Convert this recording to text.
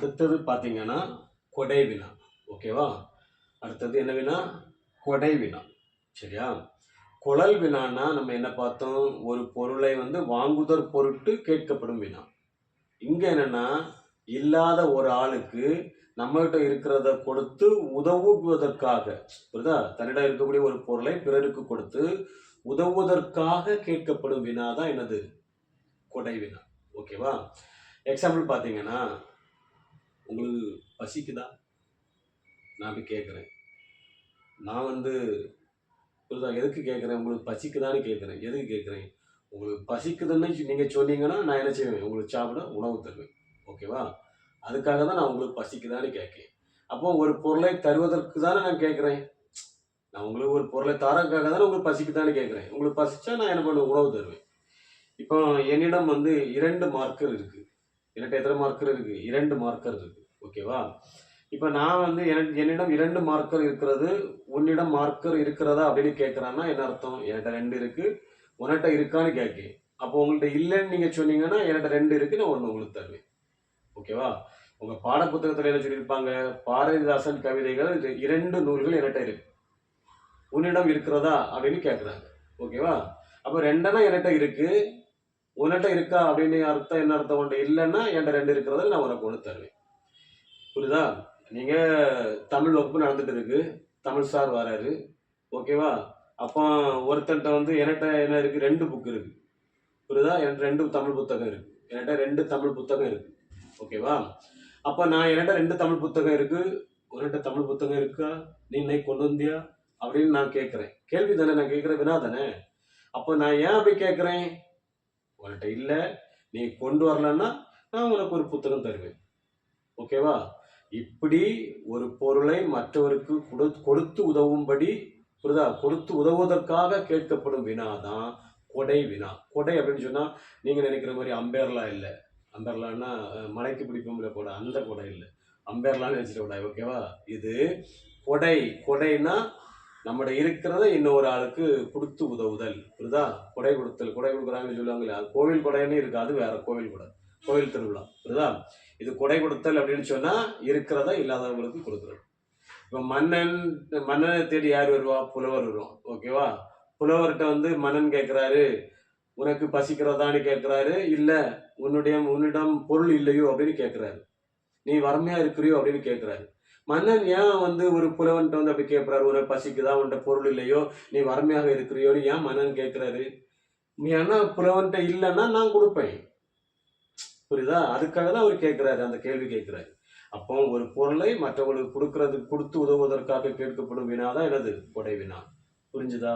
அடுத்தது பார்த்தீங்கன்னா கொடை வினா ஓகேவா? அடுத்தது என்ன வினா? கொடை வினா சரியா? குழல் வினான்னா நம்ம என்ன பார்த்தோம்? ஒரு பொருளை வந்து வாங்குதற் பொருட்டு கேட்கப்படும் வினா. இங்கே என்னென்னா இல்லாத ஒரு ஆளுக்கு நம்மகிட்ட இருக்கிறத கொடுத்து உதவுவதற்காக புரியுதா? தன்னிடம் இருக்கக்கூடிய ஒரு பொருளை பிறருக்கு கொடுத்து உதவுவதற்காக கேட்கப்படும் வினா தான் என்னது? கொடை வினா ஓகேவா? எக்ஸாம்பிள் பார்த்தீங்கன்னா உங்களுக்கு பசிக்குதா? நான் கேட்குறேன். நான் வந்து புரிதா எதுக்கு கேட்குறேன்? உங்களுக்கு பசிக்குதான்னு கேட்குறேன். எதுக்கு கேட்குறேன்? உங்களுக்கு பசிக்குதுன்னு நீங்கள் சொன்னீங்கன்னா நான் என்ன செய்வேன்? உங்களுக்கு சாப்பிட உணவு தருவேன். ஓகேவா? அதுக்காக தான் நான் உங்களுக்கு பசிக்குதான்னு கேட்கேன். அப்போ ஒரு பொருளை தருவதற்கு தானே நான் கேட்குறேன். நான் உங்களுக்கு ஒரு பொருளை தரக்காக தானே உங்களுக்கு பசிக்குதான்னு கேட்குறேன். உங்களுக்கு பசிச்சா நான் என்ன பண்ணுவேன்? உணவு தருவேன். இப்போ என்னிடம் வந்து இரண்டு மார்க்கர் இருக்குது என்கிட்ட எத்தனை மார்க்கர் இருக்குது இரண்டு மார்க்கர் இருக்குது ஓகேவா இப்போ நான் வந்து என்னிடம் இரண்டு மார்க்கர் இருக்கிறது உன்னிடம் மார்க்கர் இருக்கிறதா அப்படின்னு கேட்குறான்னா என்ன அர்த்தம்? என்கிட்ட ரெண்டு இருக்குது உன்கிட்ட இருக்கான்னு கேட்கேன் அப்போ உங்கள்கிட்ட இல்லைன்னு நீங்கள் சொன்னீங்கன்னா என்கிட்ட ரெண்டு இருக்குது நான் ஒன்று உங்களுக்கு தருவேன். ஓகேவா உங்கள் பாடப்புத்தகத்தில் என்ன சொல்லியிருப்பாங்க? பாரதிதாசன் கவிதைகள் இரண்டு நூல்கள் என்கிட்ட இருக்கு. உன்னிடம் இருக்கிறதா அப்படின்னு கேட்குறாங்க ஓகேவா அப்போ ரெண்டனா என்கிட்ட இருக்கு உன்கிட்ட இருக்கா அப்படின்னு அர்த்தம் என்ன அர்த்தம் உண்டு இல்லைன்னா என்கிட்ட ரெண்டு இருக்கிறத நான் உனக்கு ஒன்று தருவேன். புரியுதா? நீங்கள் தமிழ் வகுப்பு நடந்துட்டு இருக்கு. தமிழ் சார் வராரு. ஓகேவா அப்போ ஒருத்தன்ட்ட வந்து என்கிட்ட என்ன இருக்குது ரெண்டு புக் இருக்குது புரியுதா? என்கிட்ட ரெண்டு தமிழ் புத்தகம் இருக்குது என்கிட்ட ரெண்டு தமிழ் புத்தகம் இருக்குது ஓகேவா அப்போ நான் என்கிட்ட ரெண்டு தமிழ் புத்தகம் இருக்குது உன்கிட்ட தமிழ் புத்தகம் இருக்கா? நீ இன்னைக்கு கொண்டு வந்தியா? அப்படின்னு நான் கேட்குறேன். கேள்வி தானே? நான் கேட்குறேன் வினா தானே? அப்போ நான் ஏன் அப்படி கேட்குறேன்? உங்கள்கிட்ட இல்லை நீ கொண்டு வரலன்னா நான் உனக்கு ஒரு புத்தகம் தருவேன். ஓகேவா இப்படி ஒரு பொருளை மற்றவருக்கு கொடு கொடுத்து உதவும்படி புரிதா? கொடுத்து உதவுவதற்காக கேட்கப்படும் வினா தான் கொடை வினா. கொடை அப்படின்னு சொன்னால் நீங்கள் நினைக்கிற மாதிரி அம்பேர்லா இல்லை. அம்பேர்லான்னா மலைக்கு பிடிப்போம்ல கொடை அந்த கொடை இல்லை. அம்பேர்லான்னு நினச்சிட்டு கூடாது ஓகேவா இது கொடை. கொடைனா நம்மட இருக்கிறத இன்னொரு ஆளுக்கு கொடுத்து உதவுதல். புரியுதா கொடை கொடுத்தல் கொடை கொடுக்குறாங்கன்னு சொல்லுவாங்களே கோவில் கொடைன்னு இருக்காது அது வேற கோவில் கொடை கோவில் திருவிழா. புரியுதா இது கொடை கொடுத்தல் அப்படின்னு சொன்னா இருக்கிறத இல்லாதவங்களுக்கு கொடுக்குறது. இப்போ மன்னன் மன்னனை தேடி யார் வருவா? புலவர் வருவோம் ஓகேவா புலவர்கிட்ட வந்து மன்னன் கேட்குறாரு உனக்கு பசிக்கிறதான்னு கேட்குறாரு இல்லை உன்னுடைய உன்னிடம் பொருள் இல்லையோ? அப்படின்னு கேட்குறாரு. நீ வறுமையாக இருக்கிறியோ? அப்படின்னு கேட்குறாரு. மன்னன் ஏன் வந்து ஒரு புலவன்கிட்ட வந்து அப்படி கேட்குறாரு? ஒரு பசிக்குதா? உன்ட்ட பொருள் இல்லையோ? நீ வறுமையாக இருக்கிறியோன்னு ஏன் மன்னன் கேட்குறாரு? ஏன்னா புலவன்கிட்ட இல்லைன்னா நான் கொடுப்பேன். புரியுதா? அதுக்காக தான் அவர் கேட்குறாரு அந்த கேள்வி கேட்குறாரு. அப்போ ஒரு பொருளை மற்றவங்களுக்கு கொடுக்கறது கொடுத்து உதவுவதற்காக கேட்கப்படும் வினா தான் எனது கொடை வினா. புரிஞ்சுதா?